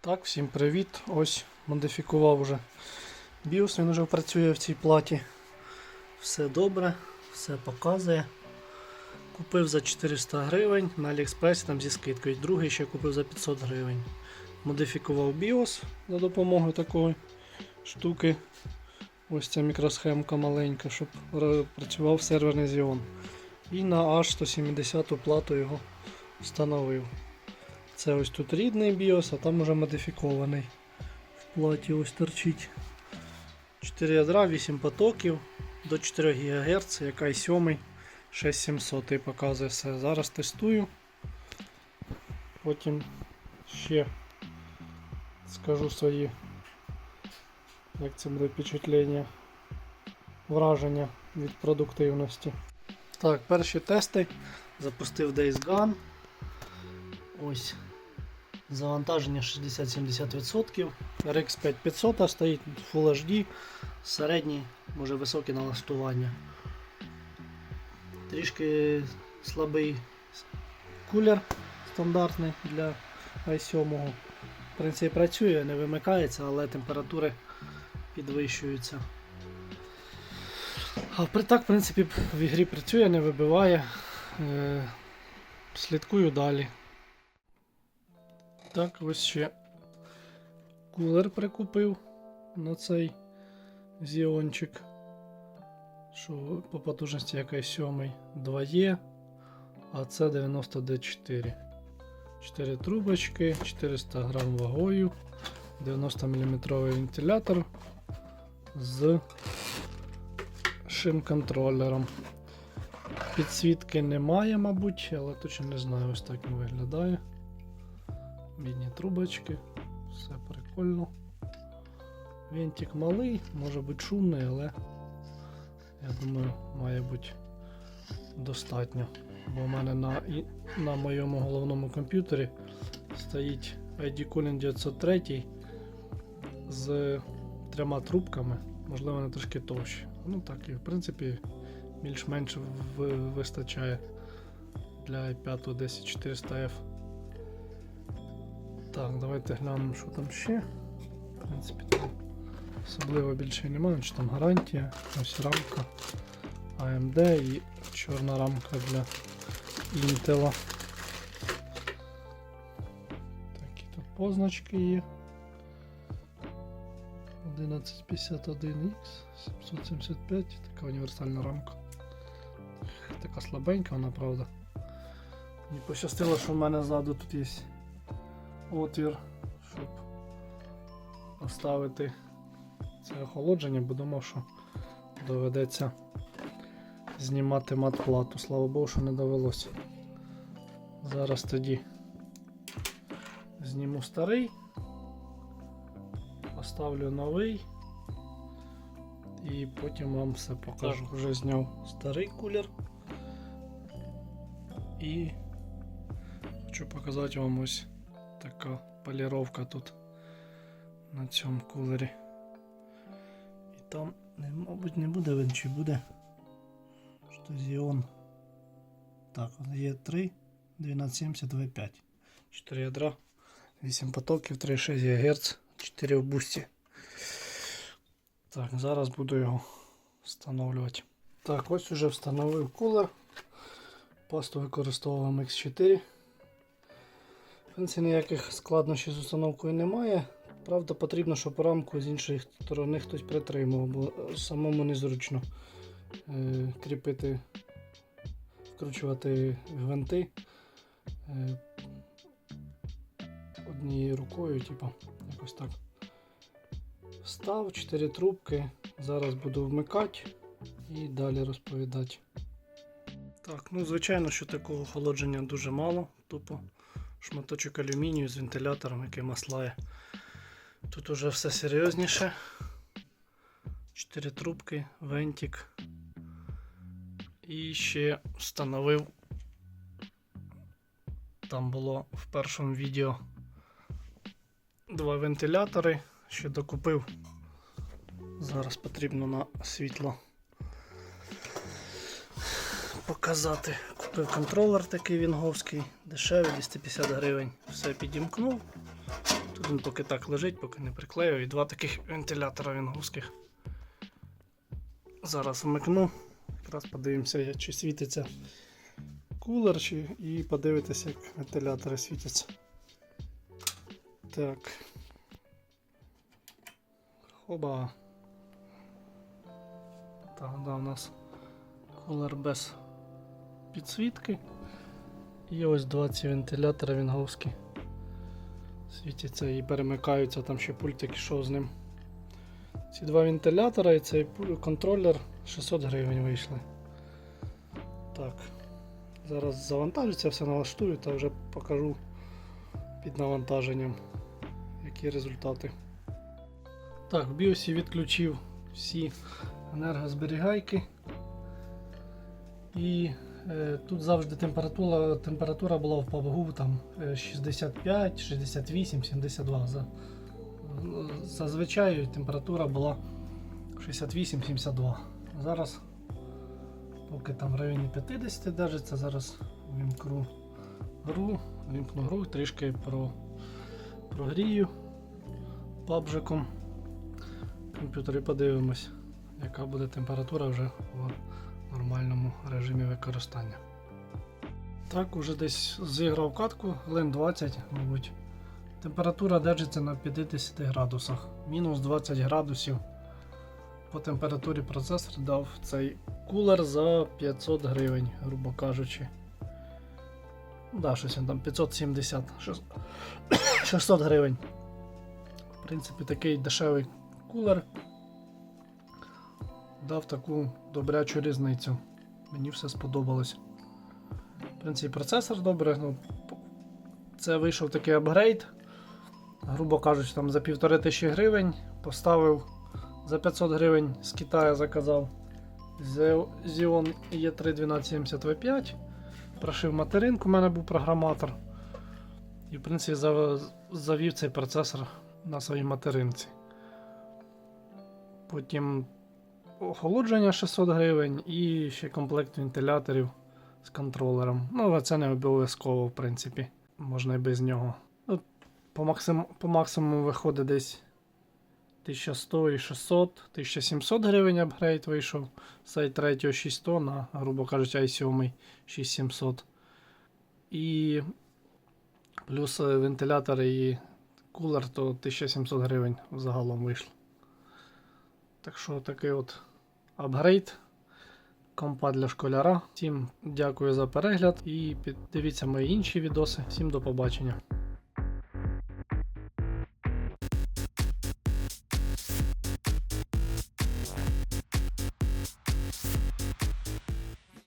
Так, всім привіт. Ось модифікував вже BIOS, він вже працює в цій платі. Все добре, все показує. Купив за 400 гривень на Аліекспресі там зі скидкою. Другий ще купив за 500 гривень. Модифікував BIOS за допомогою такої штуки. Ось ця мікросхемка маленька, щоб працював серверний Xeon. І на H170 плату його встановив. Це ось тут рідний BIOS, а там уже модифікований. В платі ось торчить. 4 ядра, 8 потоків до 4 ГГц, яка й 7, 6700 і показує все. Зараз тестую. Потім ще скажу свої, як це буде впечатлення, враження від продуктивності. Так, перші тести. Запустив Days Gone. Ось. Завантаження 60-70%. RX 5500 стоїть Full HD, середні, може високі налаштування. Трішки слабий кулер стандартний для i7. В принципі працює, не вимикається, але температури підвищуються. А так, в принципі, в ігрі працює, не вибиває. Е, слідкую далі. Так, ось ще кулер прикупив на цей зіончик. Що по потужності якийсь 7 2Е, а це 90D4. 4 трубочки, 400 грам вагою, 90 мм вентилятор з шим-контролером. Підсвітки немає, мабуть, але точно не знаю, ось так він виглядає. Бідні трубочки, все прикольно. Вентик малий, може бути шумний, але я думаю, має бути достатньо. Бо в мене на, і- на моєму головному комп'ютері стоїть ID Cooling 903 з трьома трубками, можливо, вони трошки товщі. Ну так і в принципі більш-менш вистачає для i5 10400F. Так, давайте глянемо, що там ще. В принципі, тут особливо більше немає, що там гарантія, ось рамка AMD і чорна рамка для Intel. Такі тут позначки є. 1151X 775, така універсальна рамка. Така слабенька вона, правда. Мені пощастило, що в мене ззаду тут є отвір, щоб поставити це охолодження, бо думав, що доведеться знімати мат-плату. Слава Богу, що не довелося. Зараз тоді зніму старий, поставлю новий і потім вам все покажу. Так, вже зняв старий кулер і хочу показати вам ось така поліровка тут на цьому кулері. І там, не, мабуть, не буде він чи буде. Що Xeon. Так, є 3, 1270 V5. 4 ядра, 8 потоків, 3,6 ГГц, 4 в бусті. Так, зараз буду його встановлювати. Так, ось уже встановив кулер. Пасту використовував X4. В принципі, ніяких складнощів з установкою немає. Правда, потрібно, щоб рамку з іншої сторони хтось притримував, бо самому незручно е, кріпити, вкручувати гвинти е, однією рукою, типу, якось так. Встав, 4 трубки. Зараз буду вмикати і далі розповідати. Так, ну звичайно, що такого охолодження дуже мало. Тупо шматочок алюмінію з вентилятором, який маслає. Тут уже все серйозніше. 4 трубки, вентик. І ще встановив. Там було в першому відео два вентилятори. Ще докупив. Зараз потрібно на світло показати. Купив контролер такий вінговський, дешевий, 250 гривень. Все підімкнув. Тут він поки так лежить, поки не приклею. І два таких вентилятора вінговських. Зараз вмикну. Якраз подивимося, чи світиться кулер, чи... і подивитися, як вентилятори світяться. Так. Хоба. Так, да, у нас кулер без підсвітки. І ось два ці вентилятори вінговські. Світяться і перемикаються, там ще пультик ішов з ним. Ці два вентилятора і цей контролер 600 гривень вийшли. Так. Зараз завантажиться, все налаштую та вже покажу під навантаженням, які результати. Так, в біосі відключив всі енергозберігайки. І е, тут завжди температура, температура була в побогу там е, 65, 68, 72. За, зазвичай температура була 68-72. Зараз, поки там в районі 50 держиться, зараз вімкну гру, вімкну гру, трішки про, прогрію пабжиком. Комп'ютері подивимось, яка буде температура вже в нормальному режимі використання. Так, уже десь зіграв катку, хвилин 20, мабуть. Температура держиться на 50 градусах, мінус 20 градусів. По температурі процесор дав цей кулер за 500 гривень, грубо кажучи. Ну Да, щось він там 570, 600 гривень. В принципі, такий дешевий кулер дав таку добрячу різницю. Мені все сподобалось. В принципі, процесор добре. Ну, це вийшов такий апгрейд. Грубо кажучи, там за півтори тисячі гривень поставив за 500 гривень з Китаю заказав Ze- Xeon E3 1270 V5. Прошив материнку, у мене був програматор. І, в принципі, завів цей процесор на своїй материнці. Потім охолодження 600 гривень і ще комплект вентиляторів з контролером. Ну, але це не обов'язково, в принципі. Можна і без нього. Ну, по, максим, по максимуму виходить десь 1100 і 600, 1700 гривень апгрейд вийшов. Сайт 3 6100 на, грубо кажучи, i7 6700. І плюс е, вентилятор і кулер, то 1700 гривень загалом вийшло. Так що такий от апгрейд компа для школяра. Всім дякую за перегляд і піддивіться мої інші відоси. Всім до побачення.